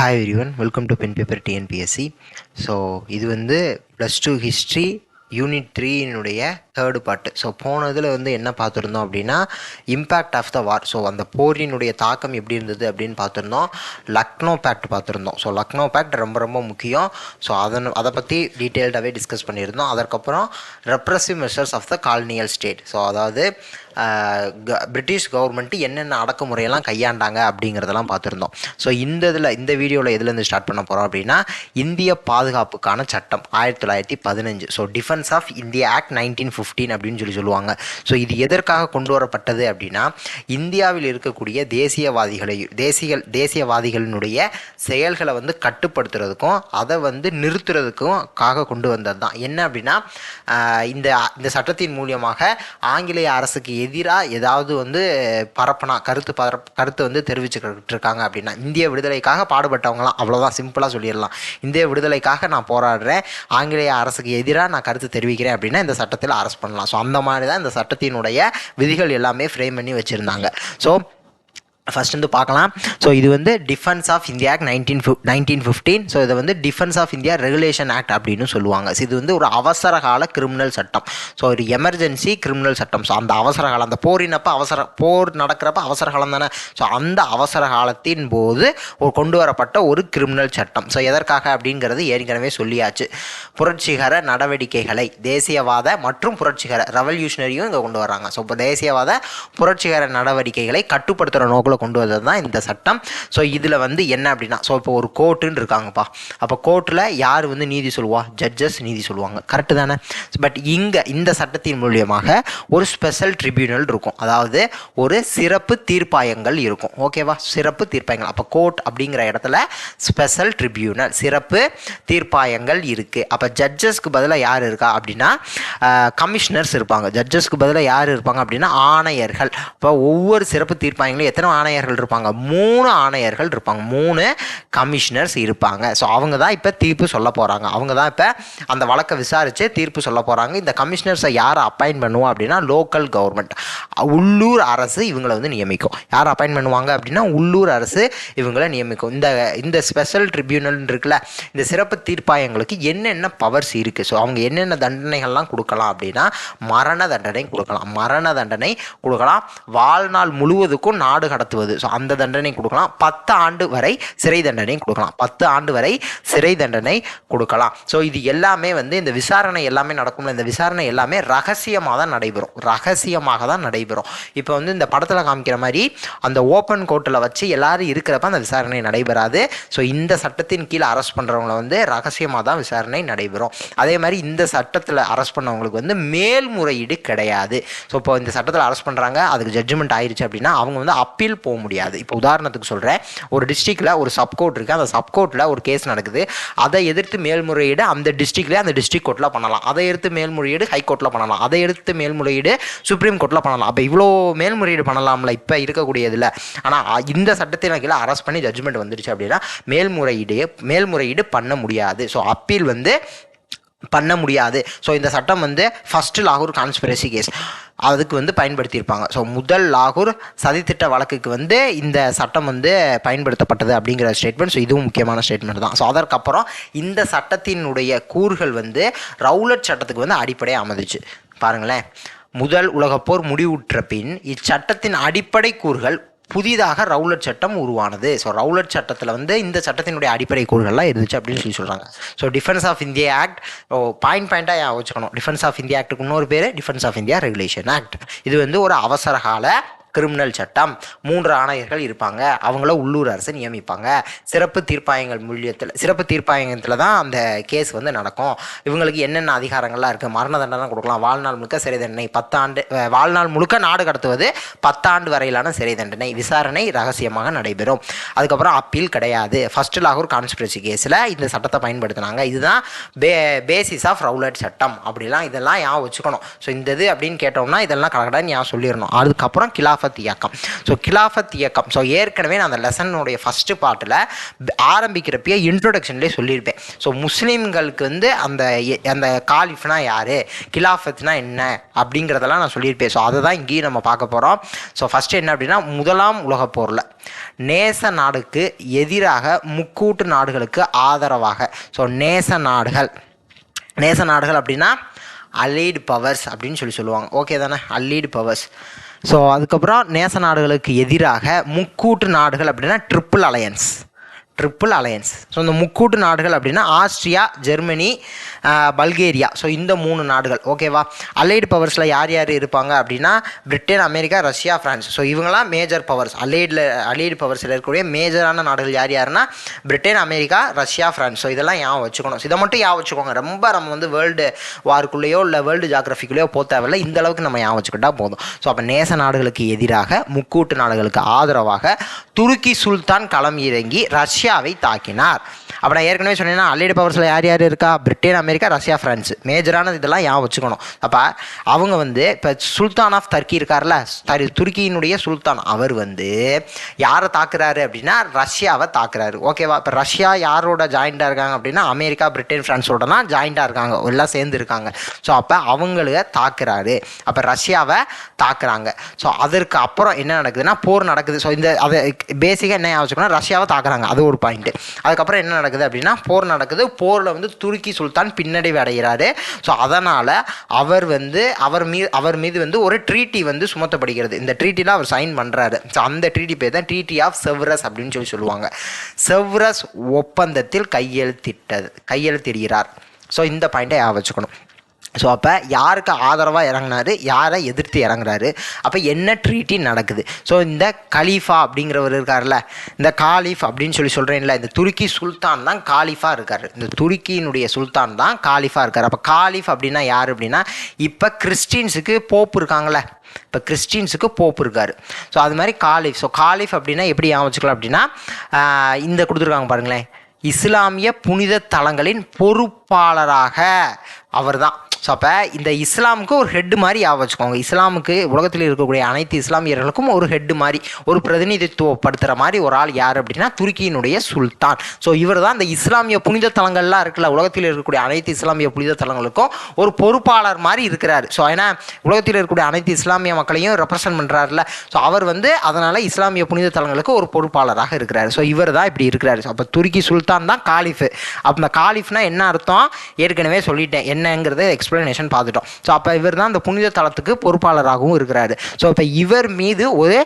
Hi one welcome to pen paper TNPSC so இது வந்து plus two history unit த்ரீனுடைய third part so போனதில் வந்து என்ன பார்த்துருந்தோம் அப்படின்னா impact of the war so அந்த போரினுடைய தாக்கம் எப்படி இருந்தது அப்படின்னு பார்த்துருந்தோம். லக்னோ பேக்ட் பார்த்துருந்தோம். ஸோ லக்னோ பேக்ட் ரொம்ப ரொம்ப முக்கியம். ஸோ அதன் அதை பற்றி டீட்டெயில்டாகவே டிஸ்கஸ் பண்ணியிருந்தோம். அதற்கப்புறம் repressive measures of the colonial state so அதாவது க- பிரிட்டிஷ் கவர்மெண்ட்டு என்னென்ன அடக்குமுறையெல்லாம் கையாண்டாங்க அப்படிங்கிறதெல்லாம் பார்த்துருந்தோம். ஸோ இந்த இதில் இந்த வீடியோவில் எதுலேருந்து ஸ்டார்ட் பண்ண போகிறோம் அப்படின்னா இந்திய பாதுகாப்புக்கான சட்டம் ஆயிரத்தி தொள்ளாயிரத்தி பதினஞ்சு. So defence of India act nineteen fifteen அப்படின்னு சொல்லி சொல்லுவாங்க. ஸோ இது எதற்காக கொண்டு வரப்பட்டது அப்படின்னா இந்தியாவில் இருக்கக்கூடிய தேசியவாதிகளை தேசிய தேசியவாதிகளினுடைய செயல்களை வந்து கட்டுப்படுத்துறதுக்கும் அதை வந்து நிறுத்துறதுக்கும் காக கொண்டு வந்தது தான் என்ன அப்படின்னா இந்த இந்த சட்டத்தின் மூலியமாக ஆங்கிலேய அரசுக்கு எதிராக ஏதாவது வந்து பரப்பனா கருத்து பரப் கருத்து வந்து தெரிவிச்சுக்கிட்டு இருக்காங்க அப்படின்னா இந்திய விடுதலைக்காக பாடுபட்டவங்களாம் அவ்வளோதான் சிம்பிளாக சொல்லிடலாம். இந்திய விடுதலைக்காக நான் போராடுறேன் ஆங்கிலேய அரசுக்கு எதிராக நான் கருத்து தெரிவிக்கிறேன் அப்படின்னா இந்த சட்டத்தில் அரெஸ்ட் பண்ணலாம். ஸோ அந்த மாதிரி தான் இந்த சட்டத்தினுடைய விதிகள் எல்லாமே ஃப்ரேம் பண்ணி வச்சுருந்தாங்க. ஸோ ஃபர்ஸ்ட் வந்து பார்க்கலாம். ஸோ இது வந்து defence of India act nineteen nineteen fifteen so இதை வந்து defence of India regulation act அப்படின்னு சொல்லுவாங்க. ஸோ இது வந்து ஒரு அவசர கால கிரிமினல் சட்டம். ஸோ ஒரு எமர்ஜென்சி கிரிமினல் சட்டம். ஸோ அந்த அவசர காலம் அந்த போரினப்போ அவசர போர் நடக்கிறப்ப அவசர காலம் தானே. ஸோ அந்த அவசர காலத்தின் போது ஒரு கொண்டு வரப்பட்ட ஒரு கிரிமினல் சட்டம். ஸோ எதற்காக அப்படிங்கிறது ஏற்கனவே சொல்லியாச்சு. புரட்சிகர நடவடிக்கைகளை தேசியவாத மற்றும் புரட்சிகர ரெவல்யூஷனரியும் இங்கே கொண்டு வராங்க ஸோ இப்போ தேசியவாத புரட்சிகர நடவடிக்கைகளை கட்டுப்படுத்துகிற நோக்கில் கொண்டு வந்தது தான் இந்த சட்டம். ஸோ இதில் வந்து என்ன அப்படின்னா ஸோ இப்போ ஒரு கோர்ட்டுன்னு இருக்காங்கப்பா. அப்போ கோர்ட்டில் யார் வந்து நீதி சொல்லுவா? ஜட்ஜஸ் நீதி சொல்லுவாங்க. கரெக்டு தானே? பட் இங்கே இந்த சட்டத்தின் மூலியமாக ஒரு ஸ்பெஷல் ட்ரிபியூனல் இருக்கும். அதாவது ஒரு சிறப்பு தீர்ப்பாயங்கள் இருக்கும். ஓகேவா சிறப்பு தீர்ப்பாயங்கள். அப்போ கோர்ட் அப்படிங்கிற இடத்துல ஸ்பெஷல் ட்ரிபியூனல் சிறப்பு தீர்ப்பாயங்கள் இருக்குது அப்போ ஜட்ஜஸ்க்கு பதிலாக யார் இருக்கா அப்படின்னா கமிஷனர்ஸ் இருப்பாங்க. ஜட்ஜஸ்க்கு பதிலாக யார் இருப்பாங்க அப்படின்னா ஆணையர்கள். இப்போ ஒவ்வொரு சிறப்பு தீர்ப்பாயங்களும் எத்தனை ஆணையர்கள் இருப்பாங்க. மூணு ஆணையர்கள் இருப்பாங்க. மூணு கமிஷனர்ஸ் இருப்பாங்க. ஸோ அவங்க தான் இப்போ தீர்ப்பு சொல்ல போகிறாங்க அவங்க தான் இப்போ அந்த வழக்கை விசாரித்து தீர்ப்பு சொல்ல போகிறாங்க இந்த கமிஷனர்ஸை யாரை அப்பாயின்ட் பண்ணுவோம் அப்படின்னா லோக்கல் கவர்மெண்ட் உள்ளூர் அரசு இவங்களை வந்து நியமிக்கும். யார் அப்பாயின் பண்ணுவாங்க அப்படின்னா உள்ளூர் அரசு இவங்களை நியமிக்கும். இந்த இந்த ஸ்பெஷல் ட்ரிபியூனல் இருக்குல்ல இந்த சிறப்பு தீர்ப்பாயங்களுக்கு என்னென்ன பவர்ஸ் இருக்குது ஸோ அவங்க என்னென்ன தண்டனைகள்லாம் கொடுக்கலாம் அப்படின்னா மரண தண்டனை கொடுக்கலாம். மரண தண்டனை கொடுக்கலாம். வாழ்நாள் முழுவதுக்கும் நாடு நடத்துவது. ஸோ அந்த தண்டனை கொடுக்கலாம். பத்து ஆண்டு வரை சிறை தண்டனை கொடுக்கலாம். பத்து ஆண்டு வரை சிறை தண்டனை கொடுக்கலாம். ஸோ இது எல்லாமே வந்து இந்த விசாரணை எல்லாமே நடக்கும்ல. இந்த விசாரணை எல்லாமே ரகசியமாக தான் நடைபெறும். ரகசியமாக தான் நடைபெறும். இப்போ வந்து இந்த படத்தில் காமிக்கிற மாதிரி அந்த ஓப்பன் கோர்ட்டில் வச்சு எல்லாரும் இருக்கிறப்ப அந்த விசாரணை நடைபெறாது. ஸோ இந்த சட்டத்தின் கீழே அரெஸ்ட் பண்ணுறவங்கள வந்து ரகசியமாக தான் விசாரணை நடைபெறும். அதே மாதிரி இந்த சட்டத்தில் அரெஸ்ட் பண்ணவங்களுக்கு வந்து மேல்முறையீடு கிடையாது. ஸோ இப்போ இந்த சட்டத்தில் அரெஸ்ட் பண்ணுறாங்க அதுக்கு ஜட்ஜ்மெண்ட் ஆயிடுச்சு அப்படின்னா அவங்க வந்து அப்பீல் போக முடியாது. இப்போ உதாரணத்துக்கு சொல்கிறேன் ஒரு டிஸ்ட்ரிக்டில் ஒரு சப்கோர்ட் இருக்குது அந்த சப்கோர்ட்டில் ஒரு கேஸ் நடக்குது. அதை எதிர்த்து மேல்முறையீடு அந்த டிஸ்ட்ரிக்ட்லேயே அந்த டிஸ்ட்ரிக் கோர்ட்டில் பண்ணலாம். அதை எடுத்து மேல்முறையீடு ஹைகோர்ட்டில் பண்ணலாம். அதை எடுத்து மேல்முறையீடு சுப்ரீம் கோர்ட்டில் பண்ணலாம். அப்போ இவ்வளோ மேல்முறையீடு பண்ணலாம்ல இப்போ இருக்கக்கூடியதில். ஆனால் இந்த சட்டத்தின் கீழே அரெஸ்ட் பண்ணி ஜட்ஜ்மெண்ட் வந்துடுச்சு அப்படின்னா மேல்முறையீடு மேல்முறையீடு பண்ண முடியாது. ஸோ அப்பீல் வந்து பண்ண முடியாது. ஸோ இந்த சட்டம் வந்து ஃபஸ்ட்டு லாகூர் கான்ஸ்பிரசி கேஸ் அதுக்கு வந்து பயன்படுத்தியிருப்பாங்க. ஸோ முதல் லாகூர் சதித்திட்ட வழக்குக்கு வந்து இந்த சட்டம் வந்து பயன்படுத்தப்பட்டது அப்படிங்கிற ஸ்டேட்மெண்ட் ஸோ இதுவும் முக்கியமான ஸ்டேட்மெண்ட் தான். ஸோ அதற்கப்புறம் இந்த சட்டத்தினுடைய கூறுகள் வந்து ரவுலட் சட்டத்துக்கு வந்து அடிப்படையாக அமைந்துச்சு பாருங்களேன். முதல் உலகப்போர் முடிவுற்ற பின் இச்சட்டத்தின் அடிப்படை கூறுகள் புதிதாக ரவுலட் சட்டம் உருவானது. ஸோ ரவுலட் சட்டத்தில் வந்து இந்த சட்டத்தினுடைய அடிப்படை கூறுகள்லாம் இருந்துச்சு அப்படின்னு சொல்லி சொல்கிறாங்க so defence of India act O point பாயிண்ட்டாக வச்சுக்கணும். டிஃபென்ஸ் ஆஃப் இந்தியா ஆக்டுக்கு இன்னொரு பேர் defence of India regulation act இது வந்து ஒரு அவசர கால கிரிமினல் சட்டம். மூன்று ஆணையர்கள் இருப்பாங்க. அவங்கள உள்ளூர் அரசு நியமிப்பாங்க. சிறப்பு தீர்ப்பாயங்கள் மூலியத்தில் சிறப்பு தீர்ப்பாயத்தில் தான் அந்த கேஸ் வந்து நடக்கும். இவங்களுக்கு என்னென்ன அதிகாரங்கள்லாம் இருக்குது மரண தண்டனை கொடுக்கலாம். வாழ்நாள் முழுக்க சிறை தண்டனை. பத்தாண்டு வாழ்நாள் முழுக்க நாடு கடத்துவது பத்தாண்டு வரையிலான சிறை தண்டனை. விசாரணை ரகசியமாக நடைபெறும். அதுக்கப்புறம் அப்பீல் கிடையாது. ஃபர்ஸ்ட் லாகூர் கான்ஸ்பிரசி கேஸில் இந்த சட்டத்தை பயன்படுத்தினாங்க. இதுதான் பே பேசிஸ் ஆஃப் ரவுலட் சட்டம். அப்படிலாம் இதெல்லாம் ஞாபகம் வச்சுக்கணும். ஸோ இந்த இது அப்படின்னு கேட்டோம்னா இதெல்லாம் கரெக்டாக ஞாபகம் சொல்லிடணும். அதுக்கப்புறம் கிலாஃபத் கிலாஃபத் இயக்கம். ஸோ கிலாஃபத் இயக்கம். ஸோ ஏற்கனவே நான் அந்த லெசனுடைய ஃபஸ்ட்டு பாட்டில் ஆரம்பிக்கிறப்பயே இன்ட்ரொடக்ஷன்லேயே சொல்லியிருப்பேன். ஸோ முஸ்லீம்களுக்கு வந்து அந்த அந்த காலிஃப்னா யார்? கிலாஃபத்னா என்ன? அப்படிங்கிறதெல்லாம் நான் சொல்லியிருப்பேன். ஸோ அதை தான் இங்கேயும் நம்ம பார்க்க போகிறோம் ஸோ ஃபஸ்ட்டு என்ன அப்படின்னா முதலாம் உலகப் போரில் நேச நாடுக்கு எதிராக முக்கூட்டு நாடுகளுக்கு ஆதரவாக. ஸோ நேச நாடுகள். நேச நாடுகள் அப்படின்னா அலீடு பவர்ஸ் அப்படின்னு சொல்லி சொல்லுவாங்க. ஓகே தானே? அலீடு பவர்ஸ். ஸோ அதுக்கப்புறம் நேச நாடுகளுக்கு எதிராக முக்கூட்டு நாடுகள் அப்படின்னா triple alliance triple alliance so இந்த முக்கூட்டு நாடுகள் அப்படின்னா ஆஸ்ட்ரியா ஜெர்மனி பல்கேரியா. ஸோ இந்த மூணு நாடுகள். ஓகேவா அலைடு பவர்ஸில் யார் யார் இருப்பாங்க அப்படின்னா Britain America Russia France so இவங்களாம் மேஜர் பவர்ஸ் அலைடில் அலைடு பவர்ஸில் இருக்கக்கூடிய மேஜரான நாடுகள் யார் யாருன்னா Britain America Russia France so இதெல்லாம் ஞாபகம் வச்சுக்கணும். இதை மட்டும் ஞாபகம் வச்சுக்கோங்க. ரொம்ப நம்ம வந்து வேர்ல்டு வாருக்குள்ளேயோ இல்லை வேர்ல்டு ஜாகிரபிக்குள்ளேயோ போக தேவையில்ல. இந்த அளவுக்கு நம்ம ஞாபகம் வச்சுக்கிட்டா போதும். ஸோ அப்போ நேச நாடுகளுக்கு எதிராக முக்கூட்டு நாடுகளுக்கு ஆதரவாக துருக்கி சுல்தான் களம் இறங்கி ரஷ்யா ரஷ்யாவை தாக்கினார். அப்போ நான் ஏற்கனவே சொன்னேன்னா அலைடு பவர்ஸில் யார் யார் இருக்கா? பிரிட்டன் அமெரிக்கா ரஷ்யா ஃப்ரான்ஸ் மேஜரானது இதெல்லாம் ஞாபகம் வச்சுக்கணும். அப்போ அவங்க வந்து இப்போ சுல்தான் ஆஃப் தர்க்கி இருக்கார்ல சாரி துருக்கியினுடைய சுல்தான். அவர் வந்து யாரை தாக்குறாரு அப்படின்னா ரஷ்யாவை தாக்குறாரு. ஓகேவா இப்போ ரஷ்யா யாரோட ஜாயிண்டாக இருக்காங்க அப்படின்னா அமெரிக்கா பிரிட்டன் ஃப்ரான்ஸோட தான் ஜாயிண்டாக இருக்காங்க. எல்லாம் சேர்ந்து இருக்காங்க. ஸோ அப்போ அவங்கள தாக்குறாரு. அப்போ ரஷ்யாவை தாக்குறாங்க. ஸோ அதற்கு அப்புறம் என்ன நடக்குதுன்னா போர் நடக்குது. ஸோ இந்த அதை பேசிக்காக என்ன ஆச்சுக்கணும் ரஷ்யாவை தாக்குறாங்க. அது ஒரு பாயிண்ட்டு அதுக்கப்புறம் என்ன நடக்குது? அப்படின்னா போர் நடக்குது. போரில் வந்து துருக்கி சுல்தான் பின்னடைவு அடைகிறாரு. ஸோ அதனால் அவர் வந்து அவர் மீது அவர் மீது வந்து ஒரு ட்ரீட்டி வந்து சுமத்தப்படுகிறது. இந்த ட்ரீட்டியில் அவர் சைன் பண்ணுறாரு ஸோ அந்த ட்ரீட்டி பேர் தான் ட்ரீட்டி ஆஃப் செவ்ரஸ் அப்படின்னு சொல்லி சொல்லுவாங்க. செவ்ரஸ் ஒப்பந்தத்தில் கையெழுத்திட்டது கையெழுத்திடுகிறார். ஸோ இந்த பாயிண்ட்டை யா வச்சுக்கணும். ஸோ அப்போ யாருக்கு ஆதரவாக இறங்கினாரு? யாரை எதிர்த்து இறங்குறாரு? அப்போ என்ன ட்ரீட்டி நடக்குது? ஸோ இந்த கலீஃபா அப்படிங்கிறவர் இருக்கார்ல இந்த காலிஃப் அப்படின்னு சொல்லி சொல்கிறேன்ல இந்த துருக்கி சுல்தான் தான் காலிஃபா இருக்கார். இந்த துருக்கியினுடைய சுல்தான் தான் காலிஃபா இருக்கார். அப்போ காலிஃப் அப்படின்னா யார் அப்படின்னா இப்போ கிறிஸ்டின்ஸுக்கு போப் இருக்காங்களே இப்போ கிறிஸ்டின்ஸுக்கு போப் இருக்கார். ஸோ அது மாதிரி காலிஃப். ஸோ காலிஃப் அப்படின்னா எப்படி ஞாபகம் வச்சுக்கலாம் அப்படின்னா இந்த கொடுத்துருக்காங்க பாருங்களேன் இஸ்லாமிய புனித தலங்களின் பொறுப்பாளராக அவர் தான் ஸோ அப்போ இந்த இஸ்லாமுக்கு ஒரு ஹெட் மாதிரி ஆக வச்சுக்கோங்க. இஸ்லாமுக்கு உலகத்தில் இருக்கக்கூடிய அனைத்து இஸ்லாமியர்களுக்கும் ஒரு ஹெட் மாதிரி ஒரு பிரதிநிதித்துவப்படுத்துகிற மாதிரி ஒரு ஆள் யார் அப்படின்னா துருக்கியினுடைய சுல்தான். ஸோ இவர் தான் இந்த இஸ்லாமிய புனித தலங்கள்லாம் இருக்குல்ல உலகத்தில் இருக்கக்கூடிய அனைத்து இஸ்லாமிய புனித தலங்களுக்கும் ஒரு பொறுப்பாளர் மாதிரி இருக்கிறார். ஸோ ஏன்னா உலகத்தில் இருக்கக்கூடிய அனைத்து இஸ்லாமிய மக்களையும் ரெப்ரசன்ட் பண்ணுறாருல ஸோ அவர் வந்து அதனால் இஸ்லாமிய புனித தலங்களுக்கு ஒரு பொறுப்பாளராக இருக்கிறார். ஸோ இவர் தான் இப்படி இருக்கிறார். ஸோ அப்போ துருக்கி சுல்தான் தான் காலிஃபு. அப்போ இந்த காலிஃப்னா என்ன அர்த்தம்? ஏற்கனவே சொல்லிட்டேன். என்னங்கிறத எக்ஸ்பிளனேஷன் பார்த்துட்டோம். ஸோ அப்போ இவர் தான் அந்த புனித தலத்துக்கு பொறுப்பாளராகவும் இருக்கிறாரு. ஸோ இப்போ இவர் மீது ஒரு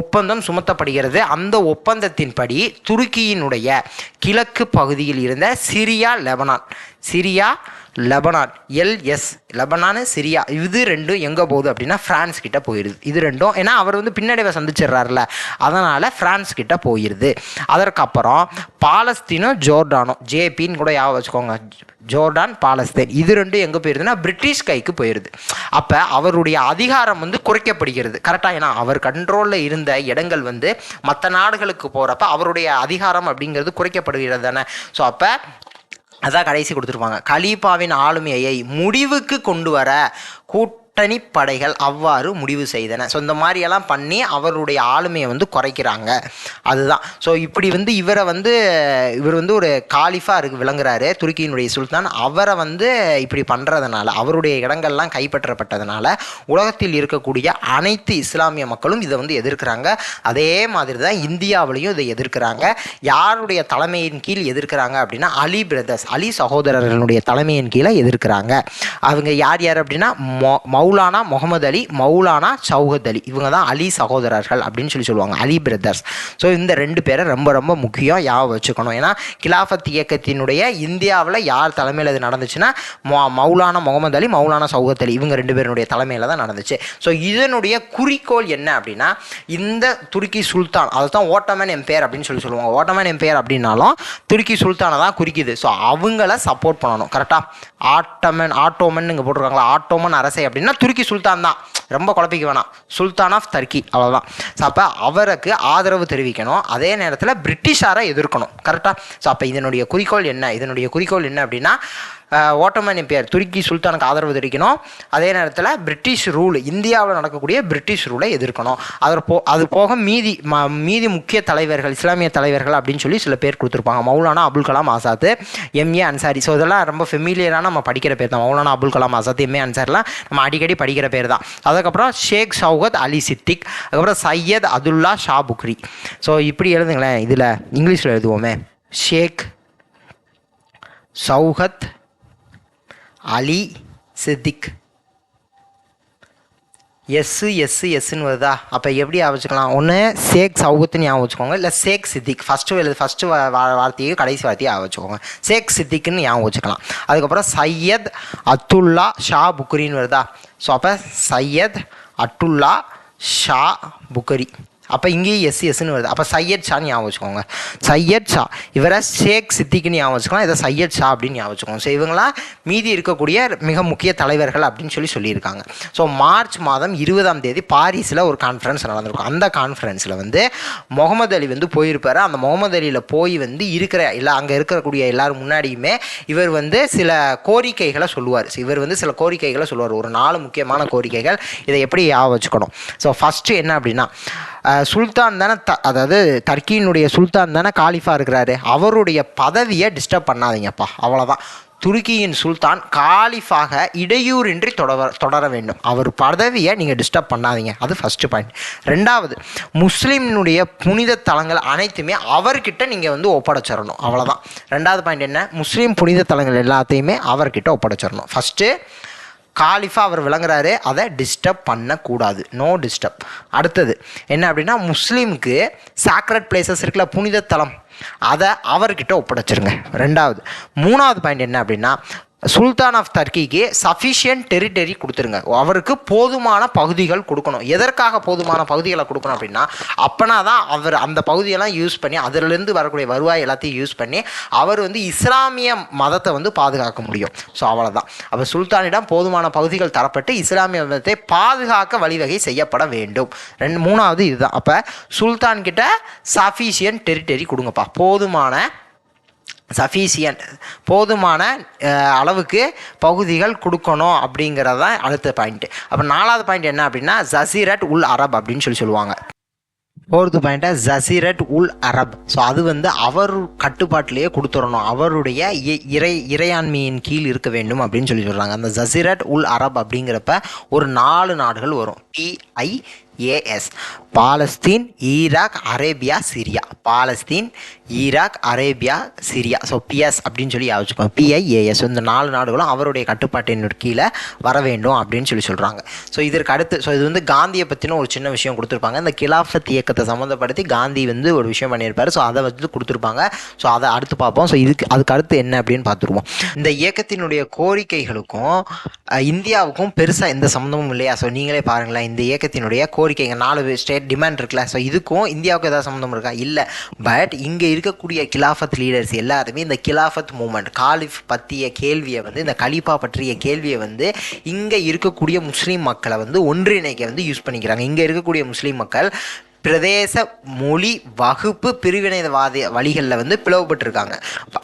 ஒப்பந்தம் சுமத்தப்படுகிறது. அந்த ஒப்பந்தத்தின்படி துருக்கியினுடைய கிழக்கு பகுதியில் இருந்த சிரியா லெபனான். சிரியா லெபனான் எல்எஸ் லெபனானு சிரியா இது ரெண்டும் எங்கே போகுது அப்படின்னா ஃப்ரான்ஸ் கிட்ட போயிடுது இது ரெண்டும் ஏன்னா அவர் வந்து பின்னடைவை சந்திச்சிடுறாருல அதனால் ஃப்ரான்ஸ் கிட்ட போயிடுது அதற்கப்புறம் பாலஸ்தீனும் ஜோர்டானும் ஜேபின்னு கூட யாவை வச்சுக்கோங்க. ஜோர்டான் பாலஸ்தீன் இது ரெண்டும் எங்கே போயிருதுன்னா பிரிட்டிஷ் கைக்கு போயிடுது அப்போ அவருடைய அதிகாரம் வந்து குறைக்கப்படுகிறது. கரெக்டாக ஏன்னா அவர் கண்ட்ரோலில் இருந்த இடங்கள் வந்து மற்ற நாடுகளுக்கு போகிறப்ப அவருடைய அதிகாரம் அப்படிங்கிறது குறைக்கப்படுகிறது தானே ஸோ அப்போ அதான் கடைசி கொடுத்துருப்பாங்க. கலீஃபாவின் ஆளுமையை முடிவுக்கு கொண்டு வர கூட் படைகள் அவ்வாறு முடிவு செய்தன. ஸோ இந்த மாதிரியெல்லாம் பண்ணி அவருடைய ஆளுமையை வந்து குறைக்கிறாங்க. அதுதான். ஸோ இப்படி வந்து இவரை வந்து இவர் வந்து ஒரு காலிஃபாக இருக்கு விளங்குறாரு துருக்கியினுடைய சுல்தான். அவரை வந்து இப்படி பண்ணுறதுனால அவருடைய இடங்கள்லாம் கைப்பற்றப்பட்டதுனால உலகத்தில் இருக்கக்கூடிய அனைத்து இஸ்லாமிய மக்களும் இதை வந்து எதிர்க்கிறாங்க. அதே மாதிரி தான் இந்தியாவிலையும் இதை எதிர்க்கிறாங்க. யாருடைய தலைமையின் கீழ் எதிர்க்கிறாங்க அப்படின்னா அலி பிரதர்ஸ் அலி சகோதரர்களுடைய தலைமையின் கீழே எதிர்க்கிறாங்க. அவங்க யார் யார் அப்படின்னா மொ மௌலானா முகமது அலி மௌலானா சௌகத் அலி. இவங்க தான் அலி சகோதரர்கள் அப்படின்னு சொல்லி சொல்லுவாங்க அலி பிரதர்ஸ் ஸோ இந்த ரெண்டு பேரை ரொம்ப ரொம்ப முக்கியம் ஞாபகம் வச்சுக்கணும். ஏன்னா கிலாஃபத் இயக்கத்தினுடைய இந்தியாவில் யார் தலைமையில் இது நடந்துச்சுன்னா மொ- மௌலானா முகமது அலி மௌலானா சௌகத் அலி. இவங்க ரெண்டு பேருடைய தலைமையில் தான் நடந்துச்சு. ஸோ இதனுடைய குறிக்கோள் என்ன அப்படின்னா இந்த துருக்கி சுல்தான் அதை தான் ஓட்டமன் எம்பையர் அப்படின்னு சொல்லி சொல்லுவாங்க. ஓட்டமன் எம்பையர் அப்படின்னாலும் துருக்கி சுல்தானை தான் குறிக்குது. ஸோ அவங்கள சப்போர்ட் பண்ணணும். கரெக்டாக ஆட்டமன் ஆட்டோமன் இங்கே போட்டிருக்காங்களா ஆட்டோமன் அரசை அப்படின்னா துருக்கி சுல்தான் தான். ரொம்ப குழப்பிக்க வேணாம். சுல்தான் ஆஃப் தர்க்கி அவ்வளோதான் ஸோ அப்போ அவருக்கு ஆதரவு தெரிவிக்கணும். அதே நேரத்தில் பிரிட்டிஷாரை எதிர்க்கணும். கரெக்டாக ஸோ அப்போ இதனுடைய குறிக்கோள் என்ன? இதனுடைய குறிக்கோள் என்ன அப்படின்னா ஓட்டமன் எம்பியர் துருக்கி சுல்தானுக்கு ஆதரவு தெரிவிக்கணும். அதே நேரத்தில் பிரிட்டிஷ் ரூல் இந்தியாவில் நடக்கக்கூடிய பிரிட்டிஷ் ரூலை எதிர்க்கணும். அதில் போ அது போக மீதி ம மீதி முக்கிய தலைவர்கள் இஸ்லாமிய தலைவர்கள் அப்படின்னு சொல்லி சில பேர் கொடுத்துருப்பாங்க. மௌலானா அபுல் கலாம் ஆசாத் எம்ஏ அன்சாரி. ஸோ இதெல்லாம் ரொம்ப ஃபெமிலியரான நம்ம படிக்கிற பேர் தான். மௌலானா அபுல் கலாம் ஆசாத் எம்ஏ அன்சாரிலாம் நம்ம அடிக்கடி படிக்கிற பேர் தான். அதுக்கப்புறம் ஷேக் சௌகத் அலி சித்திக் அதுக்கப்புறம் சையத் அதுல்லா ஷா புக்ரி. ஸோ இப்படி எழுதுங்களேன். இதில் இங்கிலீஷில் எழுதுவோமே. ஷேக் சௌகத் அலி சித்திக். எஸ்ஸு எஸ்ஸு எஸ்ஸுன்னு வருதா அப்போ எப்படி ஆவச்சுக்கலாம் ஒன்று சேக் சௌகத்துன்னு ஞாபகம் வச்சுக்கோங்க. இல்லை சேக் சித்திக். ஃபஸ்ட்டு எழுது ஃபஸ்ட்டு வார்த்தையோ கடைசி வார்த்தையோ ஞாபகம் வச்சுக்கோங்க. சேக் சித்திக்குன்னு ஞாபகம் வச்சுக்கலாம். அதுக்கப்புறம் சையத் அத்துல்லா ஷா புக்ரின்னு வருதா ஸோ அப்போ சையத் அட்டுல்லா ஷா புக்கரி. அப்போ இங்கேயும் எஸ் எஸ்ன்னு வருது. அப்போ சையத் ஷான்னு ஞாபகம் வச்சுக்கோங்க. சையத் ஷா. இவரை ஷேக் சித்திக்குன்னு ஞாபகம் வச்சுக்கலாம். இதை சையத் ஷா அப்படின்னு ஞாபகம் வச்சுக்கோங்க. ஸோ இவங்களாம் மீதி இருக்கக்கூடிய மிக முக்கிய தலைவர்கள் அப்படின்னு சொல்லி சொல்லியிருக்காங்க. ஸோ மார்ச் மாதம் இருபதாம் தேதி பாரிஸில் ஒரு கான்ஃபரன்ஸ் நடந்திருக்கும். அந்த கான்ஃபரன்ஸில் வந்து முகமது அலி வந்து போயிருப்பார். அந்த முகமது அலியில் போய் வந்து இருக்கிற எல்லா அங்கே இருக்கக்கூடிய எல்லாரும் முன்னாடியுமே இவர் வந்து சில கோரிக்கைகளை சொல்லுவார். இவர் வந்து சில கோரிக்கைகளை சொல்லுவார். ஒரு நாலு முக்கியமான கோரிக்கைகள் இதை எப்படி ஞாபகம் வச்சுக்கணும். ஸோ ஃபஸ்ட்டு என்ன அப்படின்னா சுல்தான் தானே த அதாவது டர்க்கியினுடைய சுல்தான் தானே காலிஃபா இருக்கிறாரு. அவருடைய பதவியை டிஸ்டர்ப் பண்ணாதீங்கப்பா. அவ்வளோதான் துருக்கியின் சுல்தான் காலிஃபாக இடையூறின்றி தொடர தொடர வேண்டும். அவர் பதவியை நீங்கள் டிஸ்டர்ப் பண்ணாதீங்க. அது ஃபஸ்ட்டு பாயிண்ட் ரெண்டாவது முஸ்லீம்னுடைய புனித தலங்கள் அனைத்துமே அவர்கிட்ட நீங்கள் வந்து ஒப்படைச்சிடணும். அவ்வளோதான் ரெண்டாவது பாயிண்ட் என்ன? முஸ்லீம் புனித தலங்கள் எல்லாத்தையுமே அவர்கிட்ட ஒப்படைச்சிடணும். ஃபஸ்ட்டு காலிஃபாக அவர் விளங்குறாரு அதை டிஸ்டர்ப் பண்ணக்கூடாது. நோ டிஸ்டர்ப் அடுத்தது என்ன அப்படின்னா முஸ்லீமுக்கு சாக்ரட் பிளேசஸ் இருக்குல்ல புனித தலம். அதை அவர்கிட்ட ஒப்படைச்சிருங்க. ரெண்டாவது மூணாவது பாயிண்ட் என்ன அப்படின்னா சுல்தான் ஆஃப் தர்க்கிக்கு சஃபிஷியன்ட் டெரிட்டரி கொடுத்துருங்க. அவருக்கு போதுமான பகுதிகள் கொடுக்கணும். எதற்காக போதுமான பகுதிகளை கொடுக்கணும் அப்படின்னா அப்பனா தான் அவர் அந்த பகுதியெல்லாம் யூஸ் பண்ணி அதிலிருந்து வரக்கூடிய வருவாய் எல்லாத்தையும் யூஸ் பண்ணி அவர் வந்து இஸ்லாமிய மதத்தை வந்து பாதுகாக்க முடியும். ஸோ அவ்வளோதான் அப்போ சுல்தானிடம் போதுமான பகுதிகள் தரப்பட்டு இஸ்லாமிய மதத்தை பாதுகாக்க வழிவகை செய்யப்பட வேண்டும். ரெண்டு மூணாவது இதுதான். அப்போ சுல்தான் கிட்ட சஃபிஷியன்ட் டெரிட்டரி கொடுங்கப்பா. போதுமான சஃபீசியன்ட் போதுமான அளவுக்கு பகுதிகள் கொடுக்கணும் அப்படிங்கிறது தான் அடுத்த பாயிண்ட்டு அப்போ நாலாவது பாயிண்ட் என்ன அப்படின்னா ஜசீரட் உல் அரப் அப்படின்னு சொல்லி சொல்லுவாங்க. ஃபோர்த்து பாயிண்ட்டை ஜசீரட் உல் அரப். ஸோ அது வந்து அவர் கட்டுப்பாட்டிலேயே கொடுத்துடணும். அவருடைய இ- இறை இறையாண்மையின் கீழ் இருக்க வேண்டும் அப்படின்னு சொல்லி சொல்கிறாங்க அந்த ஜசீரட் உல் அரப் அப்படிங்கிறப்ப ஒரு நாலு நாடுகள் வரும். PIAS Palestine Iraq Arabia Syria. Palestine Iraq Arabia Syria. So PS அப்படின்னு சொல்லி யோசிச்சுக்கோங்க பிஐஏஎஸ் இந்த நாலு நாடுகளும் அவருடைய கட்டுப்பாட்டின் கீழே வர வேண்டும் அப்படின்னு சொல்லி சொல்கிறாங்க ஸோ இதற்கு அடுத்து ஸோ இது வந்து காந்தியை பற்றின ஒரு சின்ன விஷயம் கொடுத்துருப்பாங்க. இந்த கிலாஃபத் இயக்கத்தை சம்மந்தப்படுத்தி காந்தி வந்து ஒரு விஷயம் பண்ணியிருப்பார். ஸோ அதை வந்து கொடுத்துருப்பாங்க. ஸோ அதை அடுத்து பார்ப்போம். ஸோ இதுக்கு அதுக்கு அடுத்து என்ன அப்படின்னு பார்த்துருவோம். இந்த இயக்கத்தினுடைய கோரிக்கைகளுக்கும் இந்தியாவுக்கும் பெருசாக எந்த சம்மந்தமும் இல்லையா? ஸோ நீங்களே பாருங்களேன். இந்த இயக்கத்தினுடைய கோரிக்கைங்க நாலு ஸ்டேட் டிமாண்ட் இருக்குல்ல. ஸோ இதுக்கும் இந்தியாவுக்கும் ஏதாவது சம்மந்தம் இருக்கா? இல்லை. பட் இங்கே இருக்கக்கூடிய கிலாஃபத் லீடர்ஸ் எல்லாருமே இந்த கிலாஃபத் மூமெண்ட் காலிஃப் பற்றிய கேள்வியை வந்து இந்த கலிஃபா பற்றிய கேள்வியை வந்து இங்கே இருக்கக்கூடிய முஸ்லீம் மக்களை வந்து ஒன்றிணைக்க வந்து யூஸ் பண்ணிக்கிறாங்க. இங்கே இருக்கக்கூடிய முஸ்லீம் மக்கள் பிரதேச மொழி வகுப்பு பிரிவினைவாத வழிகளில் வந்து பிளவுபட்டிருக்காங்க.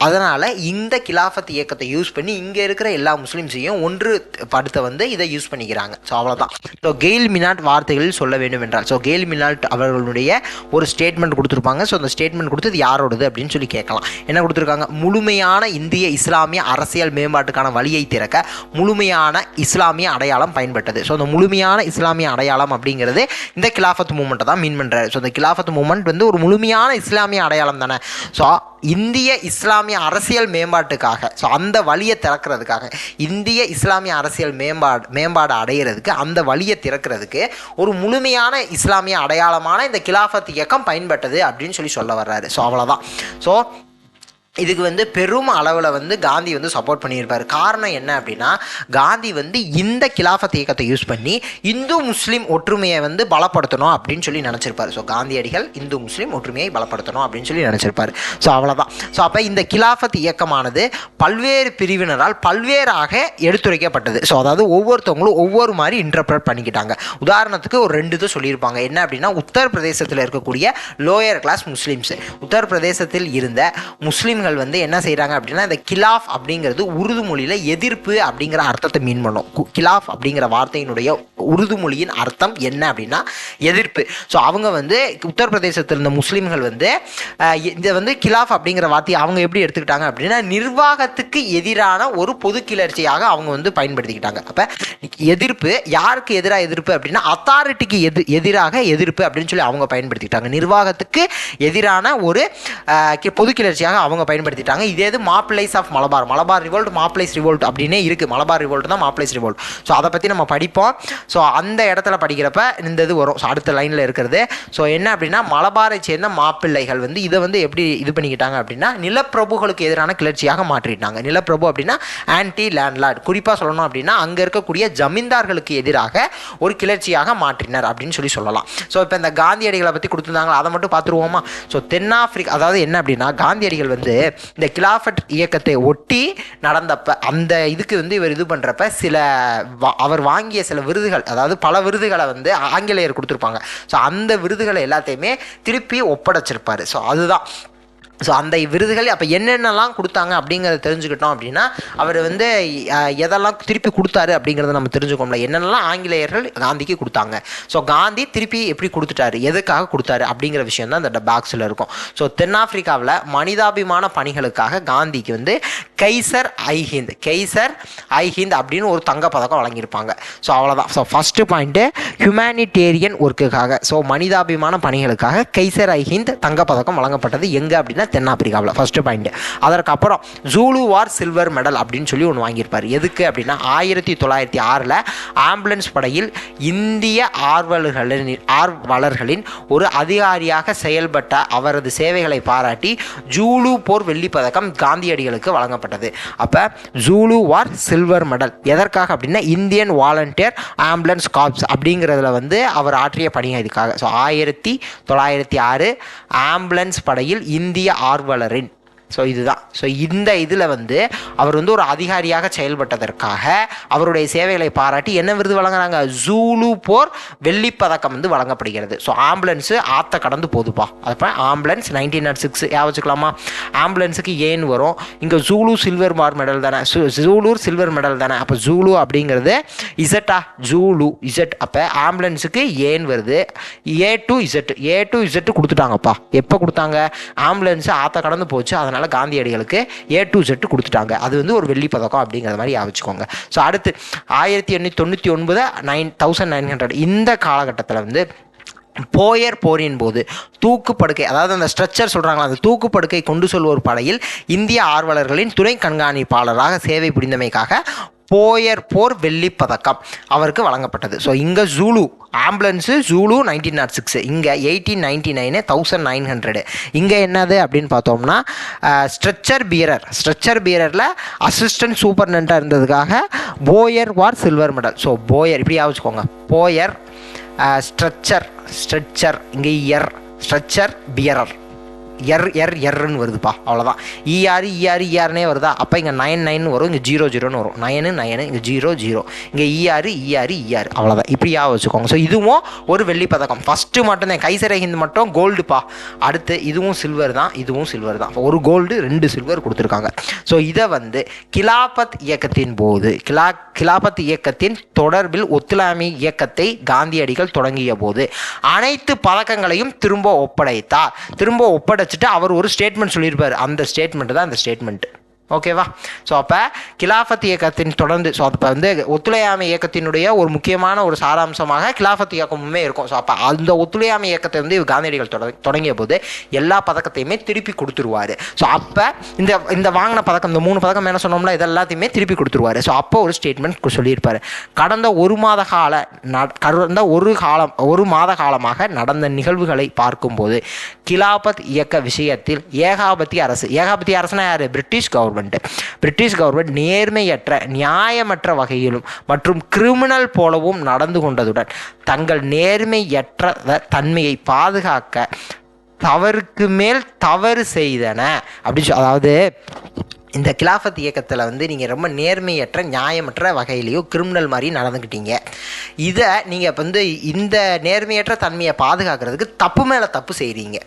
அதனால் இந்த கிலாஃபத் இயக்கத்தை யூஸ் பண்ணி இங்கே இருக்கிற எல்லா முஸ்லீம்ஸையும் ஒன்று படுத்த வந்து இதை யூஸ் பண்ணிக்கிறாங்க. ஸோ அவ்வளோதான் ஸோ கெயில் மினாட் வார்த்தைகளில் சொல்ல வேண்டும் என்றால் ஸோ கெயில் மினாட் அவர்களுடைய ஒரு ஸ்டேட்மெண்ட் கொடுத்துருப்பாங்க. ஸோ அந்த ஸ்டேட்மெண்ட் கொடுத்தது யாரோடது அப்படின்னு சொல்லி கேட்கலாம். என்ன கொடுத்துருக்காங்க? முழுமையான இந்திய இஸ்லாமிய அரசியல் மேம்பாட்டுக்கான வழியை திறக்க முழுமையான இஸ்லாமிய அடையாளம் பயன்பட்டது. ஸோ அந்த முழுமையான இஸ்லாமிய அடையாளம் அப்படிங்கிறது இந்த கிலாஃபத் மூமெண்ட்டை தான் மீன் பண்ணுறாரு ஸோ இந்த கிலாஃபத் மூமெண்ட் வந்து ஒரு முழுமையான இஸ்லாமிய அடையாளம் தானே. ஸோ இந்திய இஸ்லாமிய அரசியல் மேம்பாட்டுக்காக ஸோ அந்த வழியை திறக்கிறதுக்காக இந்திய இஸ்லாமிய அரசியல் மேம்பாடு மேம்பாடு அடையிறதுக்கு அந்த வழியை திறக்கிறதுக்கு ஒரு முழுமையான இஸ்லாமிய அடையாளமான இந்த கிலாஃபத் இயக்கம் பயன்பட்டது அப்படின்னு சொல்லி சொல்ல வர்றாரு. ஸோ அவ்வளோதான் ஸோ இதுக்கு வந்து பெரும் அளவில் வந்து காந்தி வந்து சப்போர்ட் பண்ணியிருப்பார். காரணம் என்ன அப்படின்னா காந்தி வந்து இந்த கிலாஃபத் இயக்கத்தை யூஸ் பண்ணி இந்து முஸ்லீம் ஒற்றுமையை வந்து பலப்படுத்தணும் அப்படின்னு சொல்லி நினச்சிருப்பார். ஸோ காந்தியடிகள் இந்து முஸ்லீம் ஒற்றுமையை பலப்படுத்தணும் அப்படின்னு சொல்லி நினச்சிருப்பார். ஸோ அவ்வளோதான் ஸோ அப்போ இந்த கிலாஃபத் இயக்கமானது பல்வேறு பிரிவினரால் பல்வேறாக எடுத்துரைக்கப்பட்டது. ஸோ அதாவது ஒவ்வொருத்தவங்களும் ஒவ்வொரு மாதிரி இன்டர்பிரட் பண்ணிக்கிட்டாங்க. உதாரணத்துக்கு ஒரு ரெண்டு இது சொல்லியிருப்பாங்க. என்ன அப்படின்னா உத்தரப்பிரதேசத்தில் இருக்கக்கூடிய லோயர் கிளாஸ் முஸ்லீம்ஸ். உத்தரப்பிரதேசத்தில் இருந்த முஸ்லீம் முஸ்லீம்கள் வந்து என்ன செய்கிறாங்க அப்படின்னா இந்த கிலாஃப் அப்படிங்கிறது உருது மொழியில் எதிர்ப்பு அப்படிங்கிற அர்த்தத்தை மீன் பண்ணும். கு- கிலாஃப் அப்படிங்கிற வார்த்தையினுடைய உருது மொழியின் அர்த்தம் என்ன அப்படின்னா எதிர்ப்பு. ஸோ அவங்க வந்து உத்தரப்பிரதேசத்தில் இருந்த முஸ்லீம்கள் வந்து அஹ், இந்த வந்து கிலாஃப் அப்படிங்கிற வார்த்தையை அவங்க எப்படி எடுத்துக்கிட்டாங்க அப்படின்னா நிர்வாகத்துக்கு எதிரான ஒரு பொது கிளர்ச்சியாக அவங்க வந்து பயன்படுத்திக்கிட்டாங்க. அப்போ எதிர்ப்பு யாருக்கு எதிராக எதிர்ப்பு அப்படின்னா அத்தாரிட்டிக்கு எது எதிராக எதிர்ப்பு அப்படின்னு சொல்லி அவங்க பயன்படுத்திக்கிட்டாங்க. நிர்வாகத்துக்கு எதிரான ஒரு பொது கிளர்ச்சியாக அவங்க பயன்படுத்திட்டாங்க. இதே இது Mappillas of Malabar Malabar revolt Mappillas revolt அப்படின்னே இருக்குது மலபார் ரிவோல்ட் தான் மாப்பிள்ளைஸ் ரிவோல்ட் ஸோ அதை பற்றி நம்ம படிப்போம். ஸோ அந்த இடத்துல படிக்கிறப்ப இந்த இது வரும். ஸோ அடுத்த லைனில் இருக்கிறது. ஸோ என்ன அப்படின்னா மலபாரை சேர்ந்த மாப்பிள்ளைகள் வந்து இதை வந்து எப்படி இது பண்ணிக்கிட்டாங்க அப்படின்னா நிலப்பிரபுகளுக்கு எதிரான கிளர்ச்சியாக மாற்றிட்டாங்க. நிலப்பிரபு அப்படின்னா ஆன்டி லேண்ட்லார்ட் குறிப்பாக சொல்லணும் அப்படின்னா அங்கே இருக்கக்கூடிய ஜமீன்தார்களுக்கு எதிராக ஒரு கிளர்ச்சியாக மாற்றினர் அப்படின்னு சொல்லி சொல்லலாம். ஸோ இப்போ இந்த காந்தியடிகளை பற்றி கொடுத்துருந்தாங்களா? அதை மட்டும் பார்த்துருவோமா? ஸோ தென்னாப்பிரிக்கா அதாவது என்ன அப்படின்னா காந்தியடிகள் வந்து இந்த கிலாஃபட் இயக்கத்தை ஒட்டி நடந்தப்ப அந்த இதுக்கு வந்து இவர் இது பண்ணுறப்ப சில அவர் வாங்கிய சில விருதுகள் அதாவது பல விருதுகளை வந்து ஆங்கிலேயர் கொடுத்துருப்பாங்க. ஸோ அந்த விருதுகளை எல்லாத்தையுமே திருப்பி ஒப்படைச்சிருப்பார். ஸோ அதுதான். ஸோ அந்த விருதுகள் அப்போ என்னென்னலாம் கொடுத்தாங்க அப்படிங்கிறத தெரிஞ்சுக்கிட்டோம் அப்படின்னா அவர் வந்து எதெல்லாம் திருப்பி கொடுத்தாரு அப்படிங்கிறத நம்ம தெரிஞ்சுக்கோம்ல. என்னென்னலாம் ஆங்கிலேயர்கள் காந்திக்கு கொடுத்தாங்க. ஸோ காந்தி திருப்பி எப்படி கொடுத்துட்டாரு? எதுக்காக கொடுத்தாரு? அப்படிங்கிற விஷயம் தான் அந்த பாக்ஸில் இருக்கும். ஸோ தென்னாப்பிரிக்காவில் மனிதாபிமான பணிகளுக்காக காந்திக்கு வந்து கைசர் ஐஹிந்த் கைசர் ஐஹிந்த் அப்படின்னு ஒரு தங்கப்பதக்கம் வழங்கியிருப்பாங்க. ஸோ அவ்வளோதான் ஸோ ஃபஸ்ட்டு பாயிண்ட்டு ஹியூமனிடேரியன் ஒர்க்குக்காக ஸோ மனிதாபிமான பணிகளுக்காக கைசர் ஐஹிந்த் தங்கப்பதக்கம் வழங்கப்பட்டது எங்கே அப்படின்னா தென்னாப்பிரிக்காவில் ஃபஸ்ட்டு பாயிண்ட் அதற்கப்புறம் ஜூலு வார் சில்வர் மெடல் அப்படின்னு சொல்லி ஒன்று வாங்கியிருப்பார். எதுக்கு அப்படின்னா ஆயிரத்தி தொள்ளாயிரத்தி ஆறில் ஆம்புலன்ஸ் படையில் இந்திய ஆர்வலர்களின் ஆர்வலர்களின் ஒரு அதிகாரியாக செயல்பட்ட அவரது சேவைகளை பாராட்டி ஜூலு போர் வெள்ளிப்பதக்கம் காந்தியடிகளுக்கு வழங்கப்பட்டது. அப்போ ஜூலு வார் சில்வர் மெடல் எதற்காக அப்படின்னா இந்தியன் வாலண்டியர் ஆம்புலன்ஸ் காப்ஸ் அப்படிங்கிறதுல வந்து அவர் ஆற்றிய பணி இதுக்காக. ஸோ ஆயிரத்தி தொள்ளாயிரத்தி ஆறு ஆம்புலன்ஸ் படையில் இந்திய ஆர்வலரின் ஸோ இதுதான். ஸோ இந்த இதில் வந்து அவர் வந்து ஒரு அதிகாரியாக செயல்பட்டதற்காக அவருடைய சேவைகளை பாராட்டி என்ன விருது வழங்குறாங்க? ஜூலு போர் வெள்ளிப்பதக்கம் வந்து வழங்கப்படுகிறது. ஸோ ஆம்புலன்ஸு ஆத்த கடந்து போதுப்பா. அதுப்போ ஆம்புலன்ஸ் நைன்டீன் நாட் சிக்ஸ் வச்சுக்கலாமா? ஆம்புலன்ஸுக்கு ஏன் வரும். இங்கே ஜூலு சில்வர் மார் மெடல் தானே. ஜூலூர் சில்வர் மெடல் தானே. அப்போ ஜூலு அப்படிங்கிறது இசட்டா ஜூலு இசட் அப்போ ஆம்புலன்ஸுக்கு ஏன் வருது. A to Z A to Z கொடுத்துட்டாங்கப்பா. எப்போ கொடுத்தாங்க? ஆம்புலன்ஸு ஆத்த கடந்து போச்சு. அதனால் காந்தியடிகளுக்கு ஏ டு செட்டு கொடுத்துட்டாங்க. அது வந்து ஒரு வெள்ளி பதக்கம் அப்படிங்கிற மாதிரி வச்சுக்கோங்க ஸோ அடுத்து ஆயிரத்தி எண்ணூற்றி தொண்ணூற்றி ஒன்பது நைன் தௌசண்ட் நைன் ஹண்ட்ரட் இந்த காலகட்டத்தில் வந்து போயர் போரின் போது தூக்கு படுக்கை அதாவது அந்த ஸ்ட்ரெச்சர் சொல்கிறாங்களா அந்த தூக்கு படுக்கை கொண்டு செல்வோர் படையில் இந்திய ஆர்வலர்களின் துணை கண்காணிப்பாளராக சேவை புரிந்தமைக்காக போயர் போர் வெள்ளி பதக்கம் அவருக்கு வழங்கப்பட்டது. ஸோ இங்கே Zulu ambulance Zulu nineteen naught six இங்கே eighteen ninety nine thousand nine hundred இங்கே என்னது அப்படின்னு பார்த்தோம்னா ஸ்ட்ரெச்சர் பீரர் ஸ்ட்ரெச்சர் பீரரில் அசிஸ்டன்ட் சூப்பர்டென்ட்டாக இருந்ததுக்காக Boer war silver medal so Boer இப்படி வச்சுக்கோங்க. போயர் ஸ்ட்ரெச்சர் ஸ்ட்ரெச்சர் இங்கே year stretcher bearer er er எர்ன்னு வருதுப்பா அவ்வளோதான் இஆர் இஆர் இஆர்னே வருதா? அப்போ இங்கே நைன் நைன் வரும் இங்கே ஜீரோ ஜீரோன்னு வரும். நைனு நைனு இங்கே ஜீரோ ஜீரோ இங்கே இஆர் இஆர் இஆர் அவ்வளோதான் இப்படியாக வச்சுக்கோங்க. ஸோ இதுவும் ஒரு வெள்ளி பதக்கம். ஃபஸ்ட்டு மட்டும்தான். கைசரை ஹிந்த் மட்டும் கோல்டுப்பா அடுத்து இதுவும் சில்வர் தான் இதுவும் சில்வர் தான். ஒரு கோல்டு ரெண்டு சில்வர் கொடுத்துருக்காங்க. ஸோ இதை வந்து கிலாபத் இயக்கத்தின் போது கிலா கிலாபத் இயக்கத்தின் தொடர்பில் ஒத்துழாமை இயக்கத்தை காந்தியடிகள் தொடங்கிய போது அனைத்து பதக்கங்களையும் திரும்ப ஒப்படைத்தார். திரும்ப ஒப்படை அடைச்சிட்டு அவர் ஒரு ஸ்டேட்மெண்ட் சொல்லியிருப்பார். அந்த ஸ்டேட்மெண்ட் தான் அந்த ஸ்டேட்மெண்ட் ஓகேவா ஸோ அப்போ கிலாஃபத் இயக்கத்தின் தொடர்ந்து ஸோ அப்போ வந்து ஒத்துழையாமை இயக்கத்தினுடைய ஒரு முக்கியமான ஒரு சாராம்சமாக கிலாஃபத் இயக்கமுமே இருக்கும். ஸோ அப்போ அந்த ஒத்துழையாமை இயக்கத்தை வந்து காந்தியடிகள் தொட தொடங்கிய போது எல்லா பதக்கத்தையுமே திருப்பி கொடுத்துருவாரு. ஸோ அப்போ இந்த இந்த வாங்கின பதக்கம் இந்த மூணு பதக்கம் என்ன சொன்னோம்ல இது எல்லாத்தையுமே திருப்பி கொடுத்துருவாரு. ஸோ அப்போ ஒரு ஸ்டேட்மெண்ட் சொல்லியிருப்பாரு. கடந்த ஒரு மாத கால கடந்த ஒரு காலம் ஒரு மாத காலமாக நடந்த நிகழ்வுகளை பார்க்கும்போது கிலாபத் இயக்க விஷயத்தில் ஏகாபத்திய அரசு ஏகாபத்திய அரசுனா யார்? பிரிட்டிஷ் கவர்மெண்ட் பிரிட்டிஷ் கவர்மெண்ட் நேர்மையற்ற நியாயமற்ற வகையிலும் மற்றும் கிரிமினல் போலவும் நடந்து கொண்டதுடன் தங்கள் நேர்மையற்ற தன்மையை பாதுகாக்க தவறுக்கு மேல் தவறு செய்தன. அப்படின்னு அதாவது இந்த கிலாஃபத் இயக்கத்தில் வந்து நீங்கள் ரொம்ப நேர்மையற்ற நியாயமற்ற வகையிலையோ கிரிமினல் மாதிரி நடந்துக்கிட்டீங்க இதை நீங்கள் இப்போ வந்து இந்த நேர்மையற்ற தன்மையை பாதுகாக்கிறதுக்கு தப்பு மேலே தப்பு செய்கிறீங்க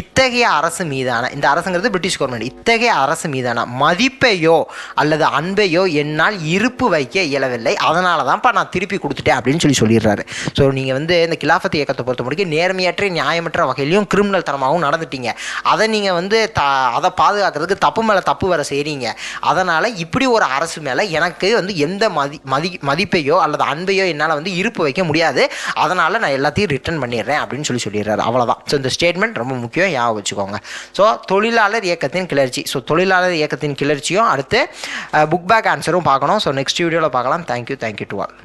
இத்தகைய அரசு மீதான இந்த அரசுங்கிறது பிரிட்டிஷ் கவர்மெண்ட் இத்தகைய அரசு மீதான மதிப்பையோ அல்லது அன்பையோ என்னால் இருப்பு வைக்க இயலவில்லை. அதனால தான்ப்பா நான் திருப்பி கொடுத்துட்டேன் அப்படின்னு சொல்லி சொல்லிடுறாரு. ஸோ நீங்கள் வந்து இந்த கிலாஃபத் இயக்கத்தை பொறுத்த முடிக்கும் நேர்மையற்ற நியாயமற்ற வகையிலையும் கிரிமினல் தனமாகவும் நடந்துட்டீங்க. அதை நீங்கள் வந்து த அதை பாதுகாக்கிறதுக்கு தப்பு மேலே தப்பு வர செய்ய செய்கிறீங்க அதனால் இப்படி ஒரு அரசு மேலே எனக்கு வந்து எந்த மதி மதி மதிப்பையோ அல்லது அன்பையோ என்னால் வந்து இருப்பு வைக்க முடியாது. அதனால் நான் எல்லாத்தையும் ரிட்டர்ன் பண்ணிடுறேன் அப்படின்னு சொல்லி சொல்லிடுறாரு. அவ்வளோதான் ஸோ இந்த ஸ்டேட்மெண்ட் ரொம்ப முக்கியம் ஞாபகம் வச்சுக்கோங்க. ஸோ தொழிலாளர் இயக்கத்தின் கிளர்ச்சி. ஸோ தொழிலாளர் இயக்கத்தின் கிளர்ச்சியும் அடுத்து புக் பேக் ஆன்சரும் பார்க்கணும். ஸோ நெக்ஸ்ட் வீடியோவில் பார்க்கலாம். Thank you thank you to all